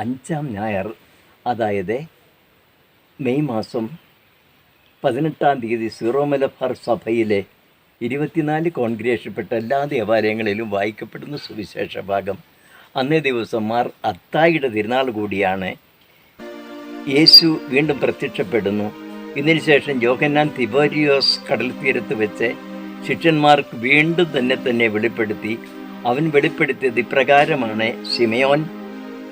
അഞ്ചാം ഞായർ അതായത് മെയ് മാസം പതിനെട്ടാം തീയതി സീറോ മലബാർ സഭയിലെ ഇരുപത്തിനാല് കോൺഗ്രേഷപ്പെട്ട എല്ലാ ദേവാലയങ്ങളിലും വായിക്കപ്പെടുന്ന സുവിശേഷ ഭാഗം. അന്നേ ദിവസം മാർ അത്തായിയുടെ തിരുനാൾ കൂടിയാണ് യേശു വീണ്ടും പ്രത്യക്ഷപ്പെടുന്നു. ഇതിനുശേഷം യോഹന്നാൻ തിബോരിയോസ് കടൽ തീരത്ത് വെച്ച് ശിഷ്യന്മാർക്ക് വീണ്ടും തന്നെ തന്നെ വെളിപ്പെടുത്തി. അവൻ വെളിപ്പെടുത്തിയത് ഇപ്രകാരമാണ് സിമയോൻ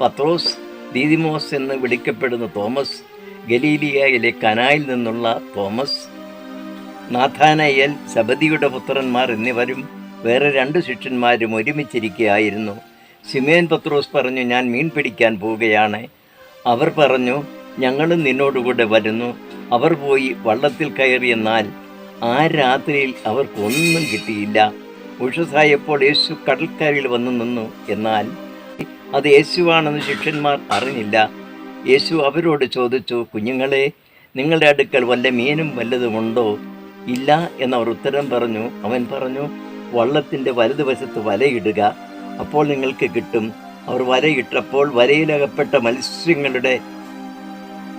പത്രോസ് ദീദിമോസ് എന്ന് വിളിക്കപ്പെടുന്ന തോമസ് ഗലീലിയയിലെ കനായിൽ നിന്നുള്ള തോമസ് നാഥാനയൽ സബദിയുടെ പുത്രന്മാർ എന്നിവരും വേറെ രണ്ട് ശിഷ്യന്മാരും ഒരുമിച്ചിരിക്കുകയായിരുന്നു സിമേൻ പത്രോസ് പറഞ്ഞു ഞാൻ മീൻ പിടിക്കാൻ പോവുകയാണ്. അവർ പറഞ്ഞു ഞങ്ങളും നിന്നോടുകൂടെ വരുന്നു. അവർ പോയി വള്ളത്തിൽ കയറിയെന്നാൽ ആ രാത്രിയിൽ അവർക്കൊന്നും കിട്ടിയില്ല. ഉഷസായപ്പോൾ യേശു കടൽക്കരയിൽ വന്നു നിന്നു. എന്നാൽ അത് യേശുവാണെന്ന് ശിഷ്യന്മാർ അറിഞ്ഞില്ല. യേശു അവരോട് ചോദിച്ചു കുഞ്ഞുങ്ങളെ നിങ്ങളുടെ അടുക്കൽ വല്ല മീനും വല്ലതുമുണ്ടോ ഇല്ല എന്നവർ ഉത്തരം പറഞ്ഞു. അവൻ പറഞ്ഞു വള്ളത്തിന്റെ വലതുവശത്ത് വലയിടുക അപ്പോൾ നിങ്ങൾക്ക് കിട്ടും. അവർ വലയിട്ടപ്പോൾ വലയിലകപ്പെട്ട മത്സ്യങ്ങളുടെ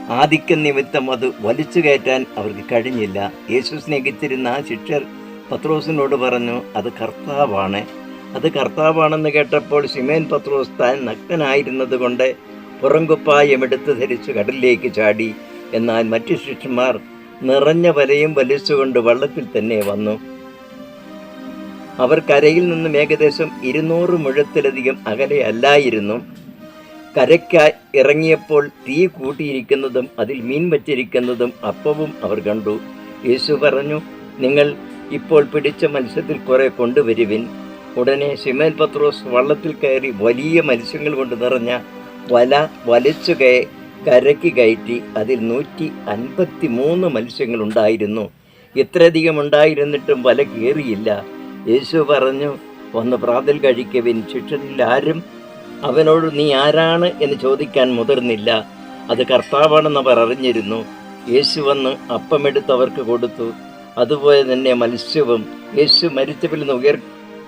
ആധിക്യം നിമിത്തം അത് വലിച്ചു കയറ്റാൻ അവർക്ക് കഴിഞ്ഞില്ല. യേശു സ്നേഹിച്ചിരുന്ന ആ ശിഷ്യർ പത്രോസിനോട് പറഞ്ഞു അത് കർത്താവാണ്. അത് കർത്താവാണെന്ന് കേട്ടപ്പോൾ ഷിമേൻ പത്രോസ് താൻ നഗ്നനായിരുന്നത് കൊണ്ട് പുറംകുപ്പായം എടുത്ത് ധരിച്ച് കടലിലേക്ക് ചാടി. എന്നാൽ മറ്റു ശിഷ്യന്മാർ നിറഞ്ഞ വലയും വലിച്ചുകൊണ്ട് വള്ളത്തിൽ തന്നെ വന്നു. അവർ കരയിൽ നിന്നും ഏകദേശം ഇരുന്നൂറ് മുഴത്തിലധികം അകലെ അല്ലായിരുന്നു. കരയ്ക്കായി ഇറങ്ങിയപ്പോൾ തീ കൂട്ടിയിരിക്കുന്നതും അതിൽ മീൻ വച്ചിരിക്കുന്നതും അപ്പവും അവർ കണ്ടു. യേശു പറഞ്ഞു നിങ്ങൾ ഇപ്പോൾ പിടിച്ച മത്സ്യത്തിൽ കുറെ കൊണ്ടുവരുവിൻ. ഉടനെ ഷിമേൽ പത്രോസ് വള്ളത്തിൽ കയറി വലിയ മത്സ്യങ്ങൾ കൊണ്ട് നിറഞ്ഞ വല വലച്ചു കയ കരയ്ക്ക് കയറ്റി അതിൽ നൂറ്റി അൻപത്തി മൂന്ന് മത്സ്യങ്ങൾ ഉണ്ടായിരുന്നു ഇത്രയധികം ഉണ്ടായിരുന്നിട്ടും വല കയറിയില്ല. യേശു പറഞ്ഞു വന്ന് പ്രാതൽ കഴിക്കവിൻ ശിഷ്യനിൽ ആരും അവനോട് നീ ആരാണ്? എന്ന് ചോദിക്കാൻ മുതിർന്നില്ല. അത് കർത്താവാണെന്ന് അവർ അറിഞ്ഞിരുന്നു. യേശു വന്ന് അപ്പമെടുത്ത് അവർക്ക് കൊടുത്തു. അതുപോലെ തന്നെ മത്സ്യവും യേശു മരിച്ചവരിൽ നിന്ന്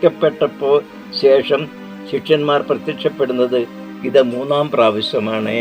ഉയർക്കപ്പെട്ടപ്പോൾ ശേഷം ശിഷ്യന്മാർ പ്രത്യക്ഷപ്പെടുന്നത് ഇത് മൂന്നാം പ്രാവശ്യമാണ്.